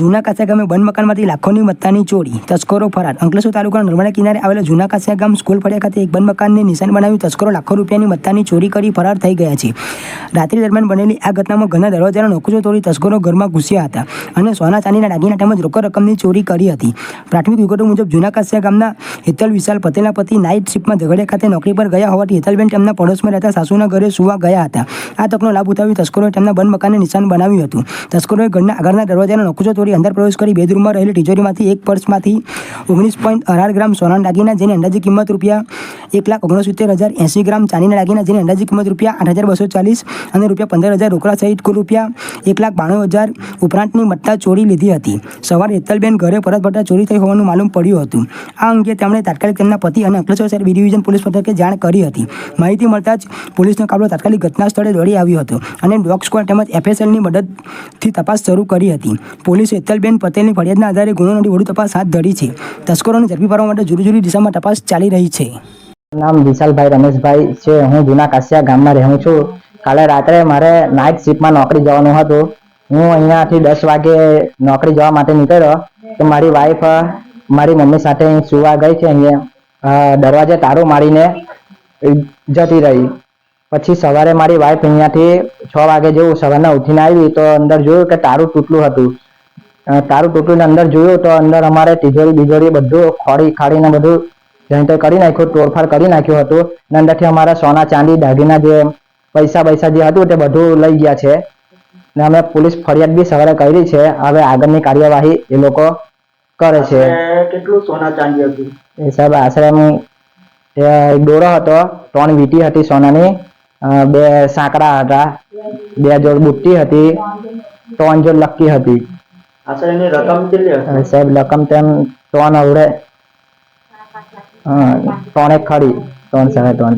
જૂના કાસિયા ગામે બંધ મકાનમાંથી લાખોની મત્તાની ચોરી, તસ્કરો ફરાર. અંકલેશ્વર તાલુકાના નર્મદા કિનારે આવેલા જૂના કાસિયા ગામ સ્કૂલ ફળિયા ખાતે એક બંધ મકાનને નિશાન બનાવી તસ્કરો લાખો રૂપિયાની મત્તાની ચોરી કરી ફરાર થઈ ગયા છે. રાત્રિ દરમિયાન બનેલી આ ઘટનામાં ઘણા દરવાજાના નોકરીઓ તોડી તસ્કરો ઘરમાં ઘૂસ્યા હતા અને સોના, ચાંદીના દાગીના તેમજ રોકડ રકમની ચોરી કરી હતી. પ્રાથમિક વિગતો મુજબ જૂના કાસિયા ગામના હેતલ વિશાલ પટેલના પતિ નાઇટ શિફ્ટમાં ઝઘડિયા ખાતે નોકરી પર ગયા હોવાથી હેતલબેન તેમના પડોશમાં રહેતા સાસુના ઘરે સુવા ગયા હતા. આ તકનો લાભ ઉઠાવી તસ્કરોએ તેમના બંધ મકાનને નિશાન બનાવ્યું હતું. તસ્કરોએ ઘરના આગળના દરવાજાનો નકુચો તોડી અંદર પ્રવેશ કરી બેડરૂમમાં રહેલી તિજોરીમાંથી એક પર્સમાંથી ઓગણીસ પોઈન્ટ અઢાર ગ્રામ સોનાના દાગીના, જેની અંદાજે કિંમત રૂપિયા એક લાખ ઓગણસિત્તેર હજાર એંસી ગ્રામ ચાંદીના દાગીના, જેની અંદાજે કિંમત રૂપિયા આઠ હજાર બસો ચાલીસ અને રૂપિયા પંદર હજાર રોકડા સહિત કુલ રૂપિયા એક લાખ બાણું હજાર ઉપરાંતની મત્તા ચોરી લીધી હતી. સવારે હેતલબેન ઘરે પરત પડતા ચોરી થઈ હોવાનું માલુમ પડ્યું હતું. આ અંગે તેમણે તાત્કાલિક તેમના પતિ અને અંકલેશ્વર શહેર બી ડિવિઝન પોલીસ મથકે જાણ કરી હતી. માહિતી મળતા જ પોલીસનો કાબલો તાત્કાલિક ઘટના સ્થળે દોડી આવ્યો હતો અને ડોગ સ્ક્વોડ તેમજ એફએસએલની મદદથી તપાસ શરૂ કરી હતી. પોલીસે હેતલબેન પટેલની ફરિયાદના આધારે ગુનો નોંધી વધુ તપાસ હાથ ધરી છે. તસ્કરોને ઝડપી પાડવા માટે જુદી જુદી દિશામાં તપાસ ચાલી રહી છે. નામ વિશાલભાઈ રમેશભાઈ છે. હું જૂના કાસિયા ગામમાં રહું છું. કાલે રાત્રે મારે નાઇટ શિફ્ટમાં નોકરી જવાનું હતું. હું અહીંયાથી દસ વાગે નોકરી જવા માટે નીકળ્યો તો મારી વાઈફ મારી મમ્મી સાથે અહીં સુવા ગઈ છે. અહીંયા દરવાજે તારો મારીને જતી રહી. પછી સવારે મારી વાઈફ અહીંયાથી છ વાગે જેવું સવારના ઉઠીને આવી તો અંદર જોયું કે તારું તૂટલું હતું. તારું તૂટેલું અંદર જોયું તો અંદર અમારે તિજોરી બિજોરી બધું ખોડી ખાડીને બધું જ્યાં કરી નાખ્યું તોડફાડ કરી નાખ્યું હતું. અને અંદરથી અમારા સોના ચાંદી દાગીના જે પૈસા પૈસા જે હતું તે બધું લઈ ગયા છે. ને અમે પોલીસ ફરિયાદ બી સવારે કરી છે. હવે આગળની કાર્યવાહી એ લોકો કરે છે. કેટલું સોના ચાંદી હતું? એ સાહેબ આશરે દોરો હતો ત્રણ વીંટી હતી સોનાની બે સાંકડા હતા બે જોડ બુટ્ટી હતી ત્રણ જોડ લક્કી હતી. આશરે એની રકમ કેટલી હશે? સાહેબ, રકમ તેમ ત્રણ અવડે, હા ત્રણ એક ખરી ત્રણ સાડા ત્રણ.